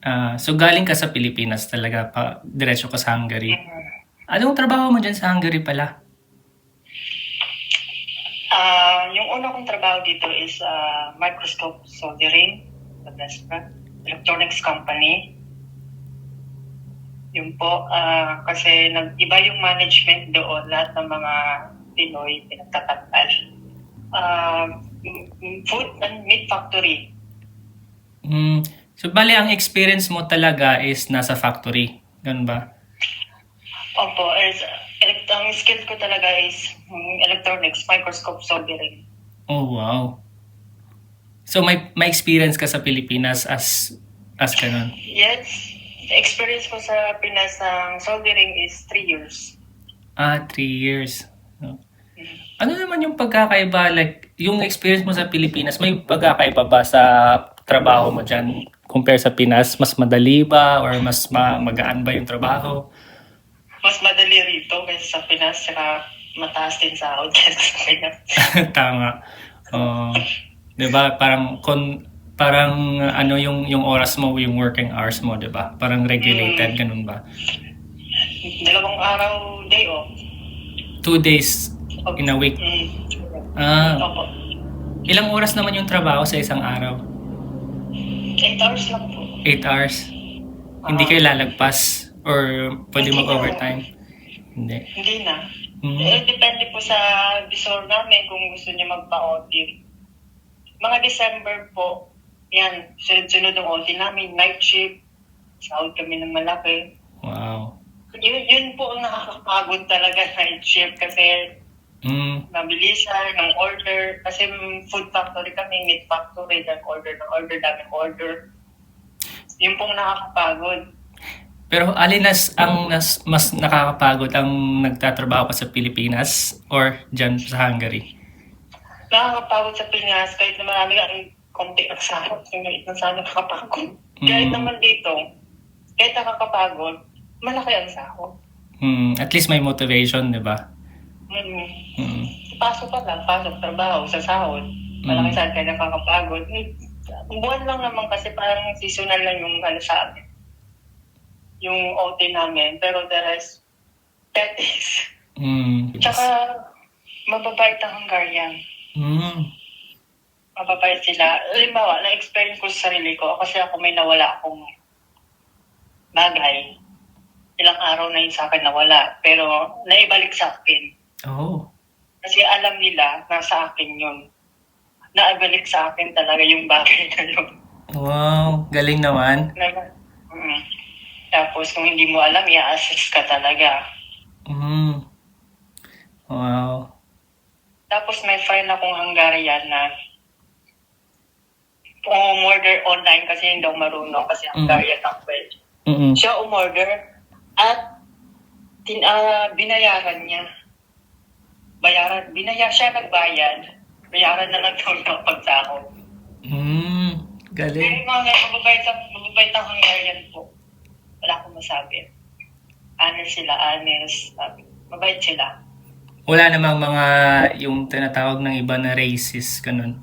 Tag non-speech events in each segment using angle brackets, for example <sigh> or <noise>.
Ah, so galing ka sa Pilipinas talaga pa diretso ka sa Hungary. Mhm. Anong trabaho mo diyan sa Hungary pala? Ah, yung una kong trabaho dito is ah, microscope soldering sa Vespa Electronics Company. Yun po, ah, kasi nag-iba yung management doon, lahat ng mga Pinoy pinagtatatal. Ah, m- m- food and meat factory. Hmm, so bale ang experience mo talaga is nasa factory, ganun ba? Opo, is, elect- ang skill ko talaga is mm, electronics, microscope soldering. Oh, wow. So may may experience ka sa Pilipinas as as ganun. Yes, experience ko sa Pinas ng soldering is 3 years. Ah, three years. No. Ano naman yung pagkakaiba, like, yung experience mo sa Pilipinas, may pagkakaiba ba sa trabaho mo dyan compare sa Pinas? Mas madali ba or mas ma- magaan ba yung trabaho? Mas madali rito kaysa sa Pinas, saka mataas din sahod kaysa sa Pinas. <laughs> Tama. Oh, 'di ba? Parang kon parang ano yung yung oras mo, yung working hours mo, 'di ba? Parang regulated ganun ba? Dalawang araw day off. Two days in a week. Mm. Ah, Opo. ilang oras naman yung trabaho sa isang araw? 8 hours lang po. Eight hours. Hindi kayo lalagpas or pwede mag-overtime? Hindi. Hindi na. Mm. Eh, depende po sa visor namin kung gusto niya magpa-OT. Mga December po, yan, sunod-sunod ang OT namin, night shift, sahod kami ng malaki. Wow. Yun, yun po ang nakakapagod talaga <laughs> night shift kasi Mm. mabilisan ng order. Kasi food factory kami, meat factory, ng order ng order, daming order. Yun pong nakakapagod. Pero alin nas ang nas, mas nakakapagod ang nagtatrabaho ka sa Pilipinas or dyan sa Hungary? Nakakapagod sa Pinas kahit na marami ang konti ang sahod. Yung maliit na sahod nakakapagod. Kahit Mm. naman dito, kahit nakakapagod, malaki ang sahod. Mm, at least may motivation, 'di ba? Mm. Mm. Pasok ka lang, pasok, trabaho, sa sahod. Malaki Mm. sahod kaya nakakapagod. Eh, Buwan lang naman kasi parang seasonal lang yung ano sa amin. Yung OT namin. Pero the rest, 10 days. Mm. Tsaka, mababait ang Hungarian. Mm. Mababait sila. Halimbawa, na-experience ko sa sarili ko kasi ako may nawala akong bagay. Ilang araw na yun sa akin nawala. Pero naibalik sa akin. Oh. Kasi alam nila, nasa akin yun. Naibalik sa akin talaga yung bagay na yun. Wow, galing naman. Na- Mm. Tapos kung hindi mo alam, i-assess ka talaga. Mm. Wow. Tapos may friend akong Hungarian na umorder online kasi hindi daw marunong kasi Mm. Hungarian ang pwede. Mm. Siya umorder at tin, ah, binayaran niya. Bayaran, binaya siya nagbayad. Bayaran na lang daw yung pagsahod. Mm. Pero Galing. yung mga mababait mababait ang Hungarian po. Wala akong masabi. Honest sila, honest. Mabait sila. Wala namang mga yung tinatawag ng iba na racist ganun.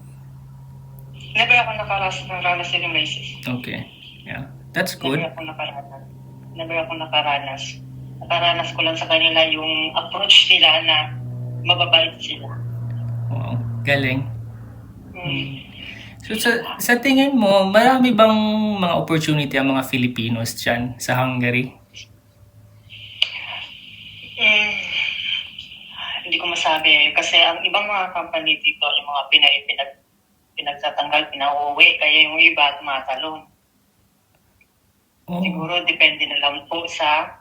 Never ako nakaranas, nakaranas ng racist. Okay. Yeah. That's good. Never ako nakaranas. Never ako nakaranas. Nakaranas ko lang sa kanila yung approach nila na mababait sila. Wow. Galing. Hmm. So sa, sa tingin mo, marami bang mga opportunity ang mga Filipinos dyan sa Hungary? Hmm. Hindi ko masabi. Kasi ang ibang mga company dito, yung mga Pinay, pinag, pinagtatanggal, pinauwi. Kaya yung iba, tumatalon. Oh. Siguro depende na lang po sa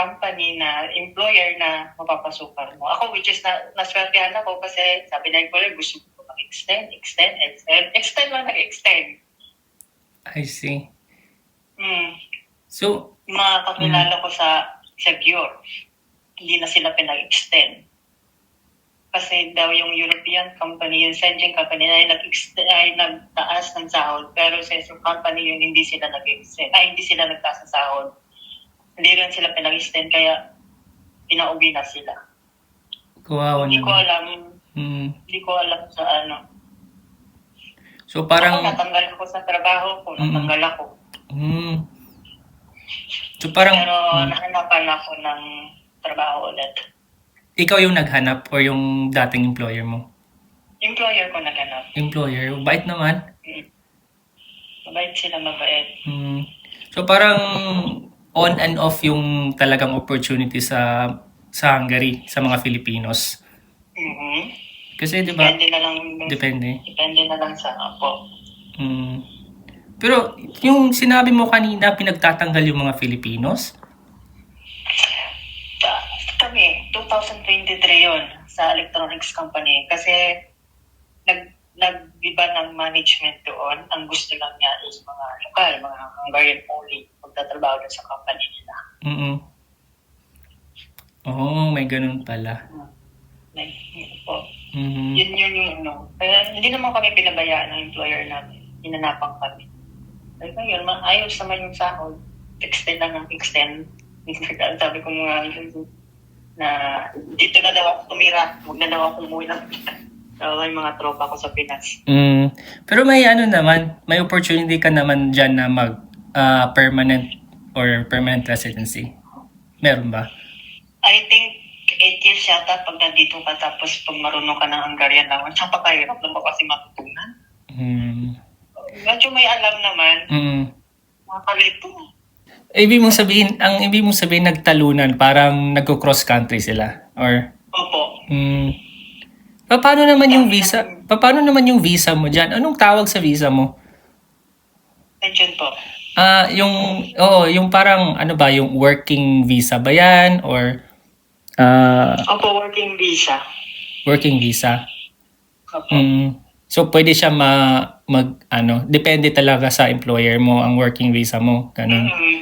company na employer na mapapasukan mo. Ako, which is na, naswertehan ako kasi sabi na employer, gusto ko mag-extend, extend, extend. Extend lang nag-extend. I see. Hmm. So, Yung mga kakilala ko sa Gior, hindi na sila pinag-extend. Kasi daw yung European company, yung Sengen company ay, nag ay nagtaas ng sahod. Pero sa isang company yun, hindi sila nag-extend. Ay, hindi sila nagtaas ng sahod. Hindi rin sila pinag-extend, kaya pinauwi na sila. kawawa Hindi ko naman. alam, Hmm. hindi ko alam sa ano. So Ako parang, natanggal ako sa trabaho ko, natanggal ako. Mm. So parang Pero mm, nahanapan ako ng trabaho ulit. ikaw yung naghanap or yung dating employer mo? Employer ko naghanap. Employer, bait naman. Mabait sila, mabait. Mm. So parang on and off yung talagang opportunity sa sa Hungary sa mga Filipinos. Mhm. Kasi 'di ba? Depende na lang. Depende. Depende na lang sa ako. Mm. Pero yung sinabi mo kanina pinagtatanggal yung mga Filipinos? Kami, 2023 yon sa electronics company. Kasi nag nag-iba ng management doon. Ang gusto lang niya is mga lokal, mga Hungarian only magtatrabaho doon sa company nila. Mm. Oh, may ganun pala. Like, yun po. Mm. Yun yun yung ano. Kaya hindi naman kami pinabayaan ng employer namin. Hinanapan kami. Sabi ko yun, ma- ayos naman yung sahod. Extend lang ng extend. <laughs> Sabi ko mga na dito na daw ako tumira. Huwag na daw ako umuwi ng <laughs> So, may mga tropa ko sa Pinas. Mm. Pero may ano naman, may opportunity ka naman dyan na mag ah, permanent or permanent residency. Meron ba? I think 8 years yata pag nandito ka tapos pag marunong ka ng Hungarian language, napakahirap naman kasi matutunan. Mm. Medyo may alam naman, Mm. makakalito. Ibig mong sabihin, ang ibig mong sabihin nagtalunan, parang nagko-cross country sila. Or, Opo. mm, Pa- paano naman yung visa? Pa- Paano naman yung visa mo dyan? Anong tawag sa visa mo? Nandiyan po. Ah, yung, oo, yung parang, ano ba, yung working visa ba yan? Or, ah, Opo, working visa. working visa? Opo. Mm. So, pwede siya ma, mag, ano, depende talaga sa employer mo, ang working visa mo. Ganun. Mhm.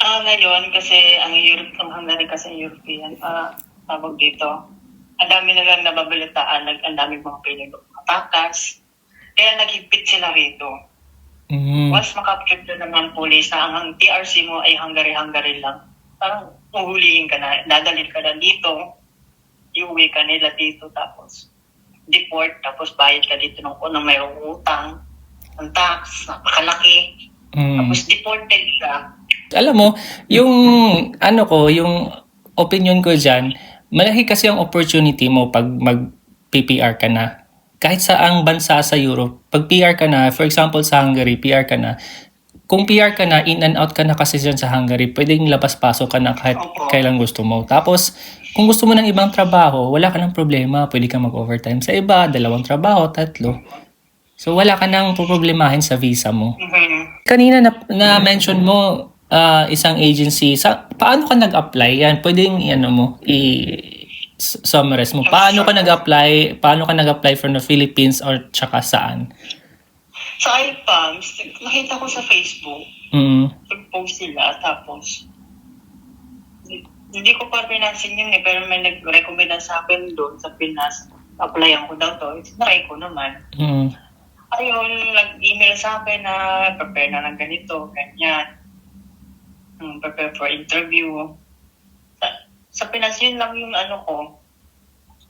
Ah, ngayon kasi ang Europe, ang Hungary kasi European, ah, tawag dito. Ang dami na lang nababalitaan, nag, ang dami mga pinag. Kaya naghigpit sila rito. Mm. Once makapture na naman police na ang, ang TRC mo ay Hungary-Hungary lang, parang uhulihin ka na, dadalhin ka na dito, iuwi ka nila dito, tapos deport, tapos bayad ka dito ng unang mayroong utang, ang tax, napakalaki, Mm. tapos deported ka. alam mo, yung ano ko, yung opinion ko dyan, malaki kasi ang opportunity mo pag mag-PPR ka na. Kahit sa ang bansa sa Europe, pag PR ka na, for example sa Hungary, PR ka na, kung PR ka na, in and out ka na kasi dyan sa Hungary, pwedeng labas-pasok ka na kahit Opo. kailan gusto mo. Tapos, kung gusto mo ng ibang trabaho, wala ka ng problema, pwede ka mag-overtime sa iba, dalawang trabaho, tatlo. So, wala ka nang problemahin sa visa mo. Mhm. Kanina na, na mention mo ah, isang agency. Sa paano ka nag-apply yan? Pwedeng ano mo i summarize mo. Paano ka nag-apply? Paano ka nag-apply from the Philippines or tsaka saan? Sa iPalms, nakita ko sa Facebook, Mm. nag-post sila, tapos hindi ko pa pinansin yun eh, pero may nag-recommend sa akin doon sa Pinas. Applyan ko daw to. Tinry ko naman. Mm. Ayun, nag-email sa akin na prepare na ng ganito, ganyan. Hmm, prepare for interview. Sa, Pinas, yun lang yung ano ko.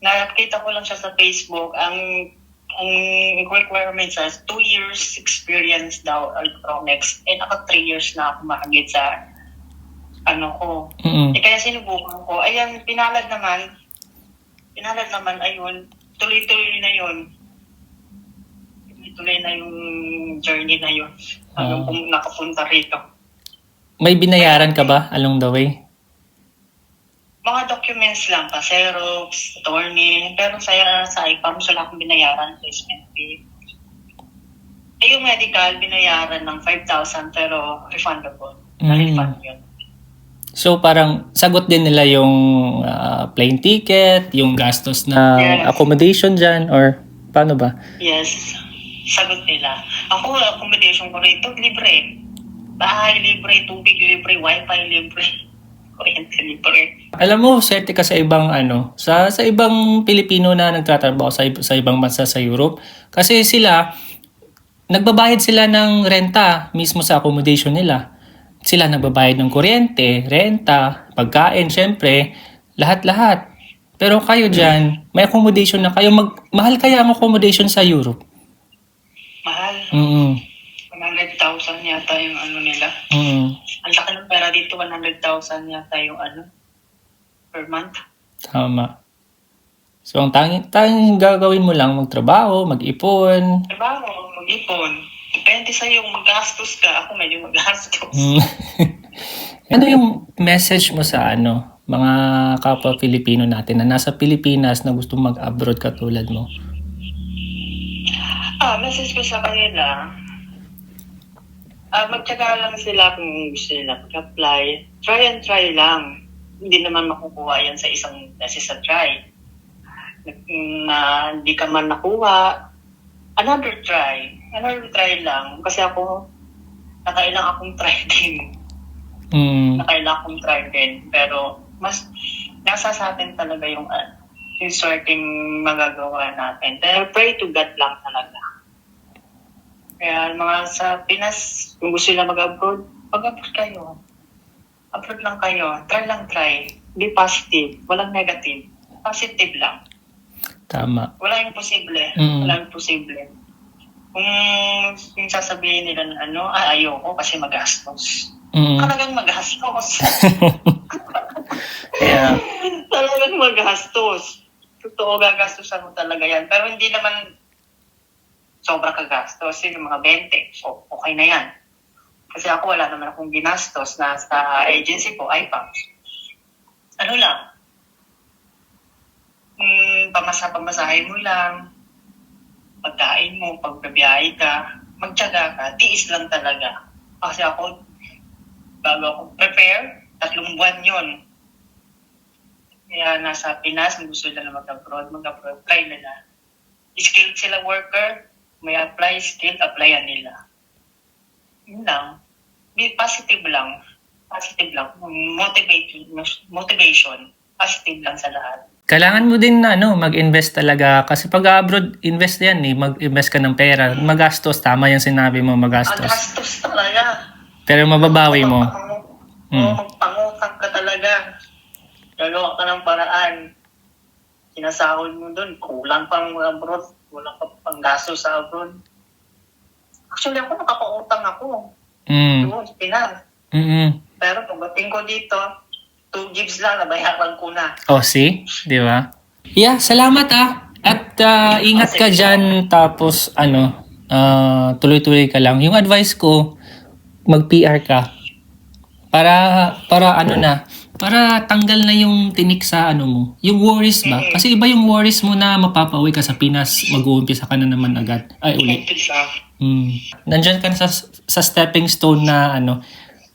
Nakita ko lang siya sa Facebook. Ang ang requirements sa two years experience daw electronics. Eh, naka three years na ako mahagit sa ano ko. Mm. Eh, kaya sinubukan ko. Ayan, pinalad naman. Pinalad naman, ayun. Tuloy-tuloy na yun. Tuloy-tuloy na yung journey na yun. Hanggang Ah. kung nakapunta rito. May binayaran ka ba along the way? Mga documents lang pa, Xerox, attorney. Pero sa, sa IPAM, wala akong binayaran, placement fee. Eh, yung medical, binayaran ng 5,000 pero refundable. Mm. Na-refund yun. So parang sagot din nila yung ah, plane ticket, yung gastos na Yes. accommodation dyan or paano ba? Yes, sagot nila. Ako, accommodation ko rito, libre. Bahay libre, tubig libre, wifi libre, kuryente libre. Alam mo, swerte ka sa ibang ano, sa sa ibang Pilipino na nagtatrabaho sa sa ibang bansa sa Europe kasi sila nagbabayad sila ng renta mismo sa accommodation nila. Sila nagbabayad ng kuryente, renta, pagkain, syempre, lahat-lahat. Pero kayo diyan, may accommodation na kayo mag mahal kaya ang accommodation sa Europe. Mahal. Mm. Mahal 100,000 yata yung ano nila. Mm, Ang laki ng pera dito, 100,000 yata yung ano, per month. tama. So, ang tanging, tanging gagawin mo lang, magtrabaho, mag-ipon. Trabaho, mag-ipon. Depende sa yung magastos ka. Ako medyo magastos. Mm. <laughs> ano yung message mo sa ano, mga kapwa Pilipino natin na nasa Pilipinas na gusto mag-abroad katulad mo? Ah, message ko sa kanila, ah, magtyaga lang sila kung gusto nila mag-apply. Try and try lang. Hindi naman makukuha yan sa isang beses sa try. Na hindi ka man nakuha, another try. Another try lang. Kasi ako, nakailang akong try <laughs> din. Mm, Nakailang akong try din. Pero, mas, nasa sa atin talaga yung, uh, yung sorting magagawa natin. Pero pray to God lang talaga. Kaya mga sa Pinas, kung gusto nila mag-abroad, mag-abroad kayo. Abroad lang kayo. Try lang try. Be positive. Walang negative. Positive lang. tama. Wala yung posible. Mm. Wala yung posible. Kung yung sasabihin nila na ano, ah, ayoko kasi magastos. Mm, Talagang magastos. <laughs> yeah. <laughs> Talagang magastos. Totoo, gagastusan mo talaga yan. Pero hindi naman sobra kagastos. Yung mga 20, so okay na yan. Kasi ako wala naman akong ginastos na sa agency ko, IPAM. Ano lang, mm, pamasa-pamasahin mo lang, pagkain mo, pagbabiyahe ka, magtyaga ka, tiis lang talaga. Kasi ako, bago ako prepare, tatlong buwan yon kaya nasa Pinas, gusto nila mag-abroad, mag-abroad, try nila. Skilled sila worker, may apply skill, applyan nila. Yun lang. Be positive lang. Positive lang. Motivate, motivation. Positive lang sa lahat. Kailangan mo din na ano, mag-invest talaga. Kasi pag abroad, invest yan eh. Mag-invest ka ng pera. Magastos. Tama yung sinabi mo, magastos. gastos talaga. Pero mababawi mo. Oo, Mm. magpangutang ka talaga. Gagawa ka ng paraan. Sinasahod mo doon, kulang pang abroad. Kulang pa pang gasto sa abroad. Actually, ako nakapautang ako. Mm. Doon, Pinas. Mm-mm. Pero pagdating ko dito, two gigs lang, nabayaran ko na. Oh, see? Di ba? Yeah, salamat ah. At ah, ingat ka dyan. Tapos, ano, ah, tuloy-tuloy ka lang. Yung advice ko, mag-PR ka. Para, para ano na, para tanggal na yung tinik sa ano mo. Yung worries ba? Kasi iba yung worries mo na mapapauwi ka sa Pinas, mag-uumpisa ka na naman agad. Ay, uli. Umpisa. Mm. Nandyan ka na sa, sa stepping stone na ano,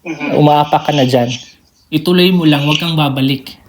Mhm. umaapak ka na dyan. Ituloy mo lang, huwag kang babalik.